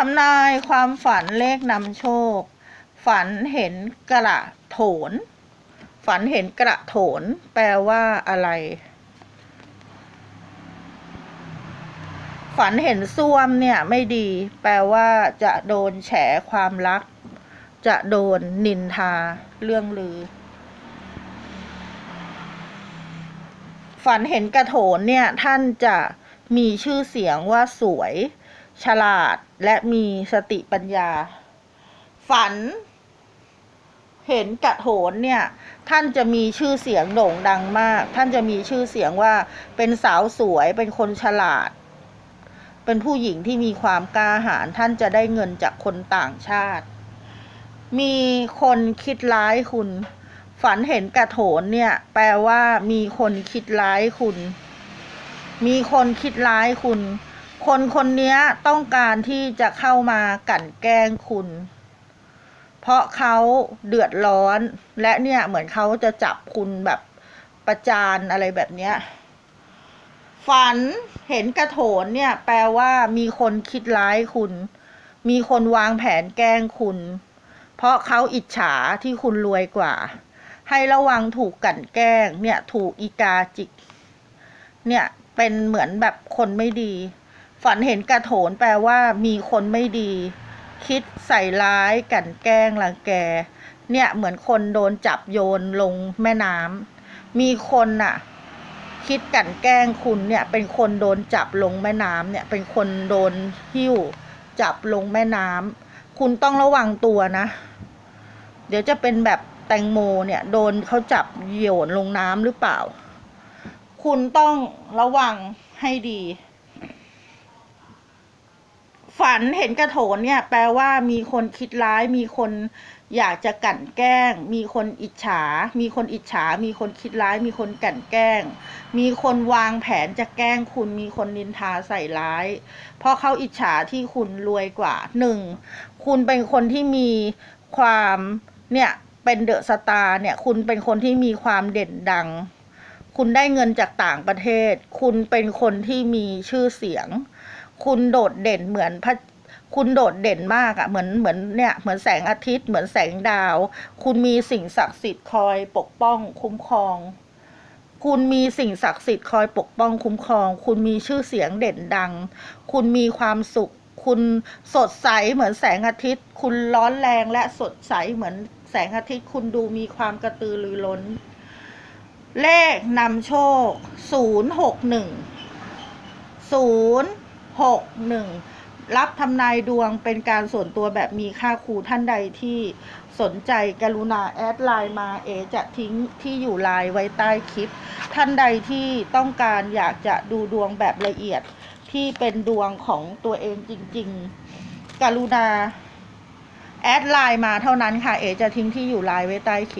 ทำนายความฝันเลขนำโชค ฝันเห็นกระโถน ฝันเห็นกระโถน แปลว่าอะไร ฝันเห็นส้วมเนี่ยไม่ดี แปลว่าจะโดนแฉความรัก จะโดนนินทา เรื่องลือ ฝันเห็นกระโถนเนี่ยท่านจะมีชื่อเสียงว่าสวย ฉลาดและมีสติปัญญา ฝัน เห็นกระโถนเนี่ย ท่านจะมีชื่อเสียงโด่งดังมาก ท่านจะมีชื่อเสียงว่าเป็นสาวสวยเป็นคนฉลาด เป็นผู้หญิงที่มีความกล้าหาญท่านจะได้เงินจากคนต่างชาติ มีคนคิดร้ายคุณ ฝันเห็นกระโถนเนี่ย แปลว่ามีคนคิดร้ายคุณ มีคนคิดร้ายคุณ คนคนนี้ต้องการที่จะเข้ามากลั่นแกล้งคุณ เพราะเขาเดือดร้อน และเนี่ยเหมือนเขาจะจับคุณแบบประจานอะไรแบบเนี้ย ฝันเห็นกระโถนเนี่ย แปลว่ามีคนคิดร้ายคุณ มีคนวางแผนแกล้งคุณ เพราะเขาอิจฉาที่คุณรวยกว่า ให้ระวังถูกกลั่นแกล้ง เนี่ย ถูกอีกาจิก เนี่ยเป็นเหมือนแบบคนไม่ดี ฝันเห็นกระโถนแปลว่ามีคนไม่ดี คิดใส่ร้ายกันแกล้งรังแก เนี่ยเหมือนคนโดนจับโยนลงแม่น้ำมีคนน่ะ คิดกันแกล้งคุณเนี่ย เป็นคนโดนจับลงแม่น้ำเนี่ย เป็นคนโดนหิ้ว จับลงแม่น้ำคุณต้องระวังตัวนะ เดี๋ยวจะเป็นแบบแตงโมเนี่ย โดนเขาจับโยนลงน้ำหรือเปล่า คุณต้องระวังให้ดี ฝันเห็นกระโถนเนี่ยแปลว่ามีคนคิดร้าย มีคนอยากจะกลั่นแกล้ง มีคนอิจฉา มีคนอิจฉา มีคนคิดร้าย มีคนกลั่นแกล้ง มีคนวางแผนจะแกล้งคุณ มีคนนินทาใส่ร้าย เพราะเขาอิจฉาที่คุณรวยกว่าหนึ่งคุณเป็นคนที่มีความเนี่ยเป็นเดอะสตาร์เนี่ยคุณเป็นคนที่มีความเด่นดัง คุณได้เงินจากต่างประเทศ คุณเป็นคนที่มีชื่อเสียง คุณโดดเด่นเหมือนพระคุณโดดเด่นมากอะ่ะเหมือนเหมือนเนี่ยเหมือนแสงอาทิตย์เหมือนแสงดาว คุณมีสิ่งศักดิ์สิทธิ์คอยปกป้องคุ้มครอง คุณมีสิ่งศักดิ์สิทธิ์คอยปกป้องคุ้มครอง คุณมีชื่อเสียงเด่นดัง คุณมีความสุข คุณสดใสเหมือนแสงอาทิตย์ คุณร้อนแรงและสดใสเหมือนแสงอาทิตย์ คุณดูมีความกระตือรือร้น เลขนำโชคศูน ย์หกหนึ่งรับทำนายดวงเป็นการส่วนตัวแบบมีค่าครูท่านใดที่สนใจกรุณาแอดไลน์มาเอจะทิ้งที่อยู่ไลน์ไว้ใต้คลิป ท่านใดที่ต้องการอยากจะดูดวงแบบละเอียดที่เป็นดวงของตัวเองจริง ๆ กรุณาแอดไลน์มาเท่านั้นค่ะ เอจะทิ้งที่อยู่ไลน์ไว้ใต้คลิป